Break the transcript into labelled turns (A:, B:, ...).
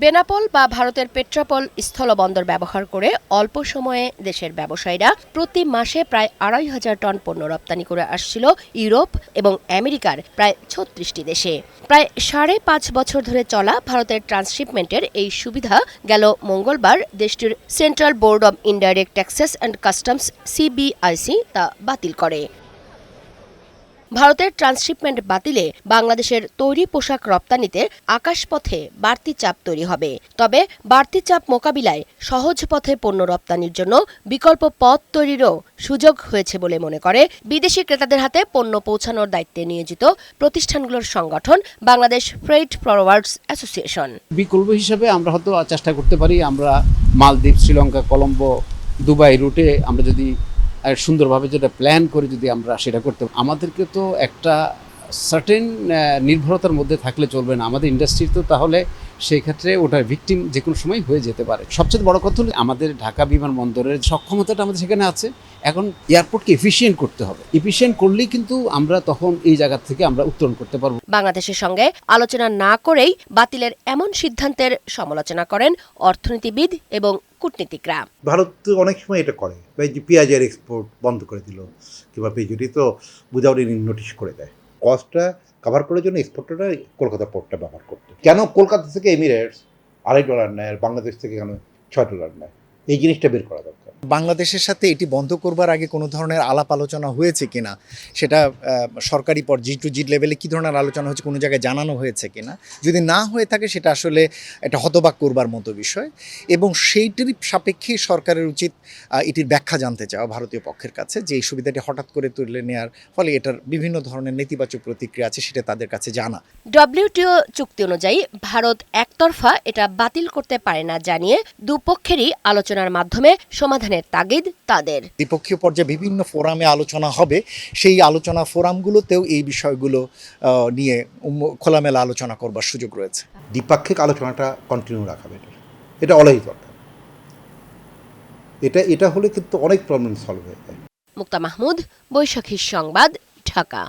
A: বেনাপোল বা ভারতের পেট্রাপোল স্থলবন্দর ব্যবহার করে অল্প সময়ে দেশের ব্যবসায়ীরা প্রতি মাসে প্রায় আড়াই হাজার টন পণ্য রপ্তানি করে আসছিল ইউরোপ এবং আমেরিকার প্রায় ছত্রিশটি দেশে। প্রায় সাড়ে পাঁচ বছর ধরে চলা ভারতের ট্রান্সশিপমেন্টের এই সুবিধা গেল মঙ্গলবার দেশটির central board of indirect taxes and customs CBIC তা বাতিল করে। ভারতের ট্রান্সশিপমেন্ট বাতিলে বাংলাদেশের তৈরি পোশাক রপ্তানিতে আকাশপথে বাড়তি চাপ তৈরি হবে। তবে বাড়তি চাপ মোকাবিলায় সহজ পথে পণ্য রপ্তানির জন্য বিকল্প পথ তৈরিরও সুযোগ হয়েছে বলে মনে করে বিদেশি ক্রেতাদের হাতে পণ্য পৌঁছানোর দায়িত্বে নিয়োজিত প্রতিষ্ঠানগুলোর সংগঠন বাংলাদেশ ফ্রেট ফরওয়ার্ডস অ্যাসোসিয়েশন।
B: বিকল্প হিসাবে আমরা হয়তো চেষ্টা করতে পারি, আমরা মালদ্বীপ, শ্রীলঙ্কা, কলম্বো, দুবাই রুটে আমরা যদি সুন্দরভাবে যেটা প্ল্যান করে যদি আমরা সেটা করতে আমাদেরকে তো একটা সার্টেন নির্ভরতার মধ্যে থাকলে চলবে না। আমাদের ইন্ডাস্ট্রি তো তাহলে সেই ক্ষেত্রে ওটার ভিকটিম যে কোনো সময় হয়ে যেতে পারে। সবচেয়ে বড় কথা হলো আমাদের ঢাকা বিমানবন্দরের সক্ষমতাটা আমাদের সেখানে আছে। এখন এয়ারপোর্টকে এফিসিয়েন্ট করতে হবে। এফিসিয়েন্ট করলেই কিন্তু আমরা তখন এই জায়গা থেকে আমরা উত্তরণ করতে পারব।
A: বাংলাদেশের সঙ্গে আলোচনা না করেই বাতিলের এমন সিদ্ধান্তের সমালোচনা করেন অর্থনীতিবিদ এবং কূটনীতিকরা।
C: ভারত অনেক সময় এটা করে। পেঁয়াজের এক্সপোর্ট বন্ধ করে দিল, কিংবা পেঁয়াজুরি তো উইদাউট নোটিশ করে দেয়। কস্টটা কাভার করার জন্য এক্সপোর্টটা কলকাতা পোর্টটা ব্যবহার করতো। কেন কলকাতা থেকে এমিরেটস আড়াই ডলার নেয় আর বাংলাদেশ থেকে কেন ছয় ডলার নেয়? এই জিনিসটা বের করা দরকার।
D: বাংলাদেশের সাথে এটি বন্ধ করবার আগে কোনো ধরনের আলাপ আলোচনা হয়েছে কিনা সেটা সরকারি পর জি টু জি লেভেলে কী ধরনের আলোচনা হচ্ছে কোনো জায়গায় জানানো হয়েছে কিনা যদি না হয়ে থাকে সেটা আসলে একটা হতবাক করবার মতো বিষয়। এবং সেইটির সাপেক্ষেই সরকারের উচিত এটির ব্যাখ্যা জানতে চাওয়া ভারতীয় পক্ষের কাছে যে এই সুবিধাটি হঠাৎ করে তুলে নেওয়ার ফলে এটার বিভিন্ন ধরনের নেতিবাচক প্রতিক্রিয়া আছে সেটা তাদের কাছে জানা।
A: ডব্লিউটিও চুক্তি অনুযায়ী ভারত একতরফা এটা বাতিল করতে পারে না জানিয়ে দুপক্ষেরই আলোচনার মাধ্যমে সমাধানের তাগিদ তাদের।
D: দ্বিপক্ষীয় পর্যায়ে বিভিন্ন ফোরামে আলোচনা হবে। সেই আলোচনা ফোরামগুলোতেও এই বিষয়গুলো নিয়ে খোলামেলা আলোচনা করবার সুযোগ রয়েছে।
C: দ্বিপাক্ষিক আলোচনাটা কন্টিনিউ রাখা বেটার এটা অলওয়েজ দরকার এটা এটা হলে কিন্তু অনেক প্রবলেম সলভ হয়ে যায়।
A: মুক্তা মাহমুদ বৈশাখীর সংবাদ ঢাকা।